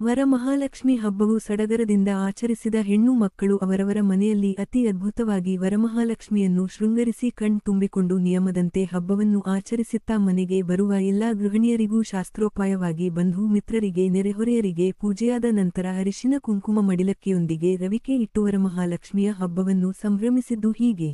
ವರಮಹಾಲಕ್ಷ್ಮಿ ಹಬ್ಬವು ಸಡಗರದಿಂದ ಆಚರಿಸಿದ ಹೆಣ್ಣು ಮಕ್ಕಳು ಅವರವರ ಮನೆಯಲ್ಲಿ ಅತಿ ಅದ್ಭುತವಾಗಿ ವರಮಹಾಲಕ್ಷ್ಮಿಯನ್ನು ಶೃಂಗರಿಸಿ ಕಣ್ ತುಂಬಿಕೊಂಡು ನಿಯಮದಂತೆ ಹಬ್ಬವನ್ನು ಆಚರಿಸುತ್ತಾ ಮನೆಗೆ ಬರುವ ಎಲ್ಲಾ ಗೃಹಿಣಿಯರಿಗೂ ಶಾಸ್ತ್ರೋಪಾಯವಾಗಿ ಬಂಧು ಮಿತ್ರರಿಗೆ, ನೆರೆಹೊರೆಯರಿಗೆ ಪೂಜೆಯಾದ ನಂತರ ಅರಿಶಿನ ಕುಂಕುಮ ಮಡಿಲಕ್ಕಿಯೊಂದಿಗೆ ರವಿಕೆ ಇಟ್ಟು ವರಮಹಾಲಕ್ಷ್ಮಿಯ ಹಬ್ಬವನ್ನು ಸಂಭ್ರಮಿಸಿದ್ದು ಹೀಗೆ.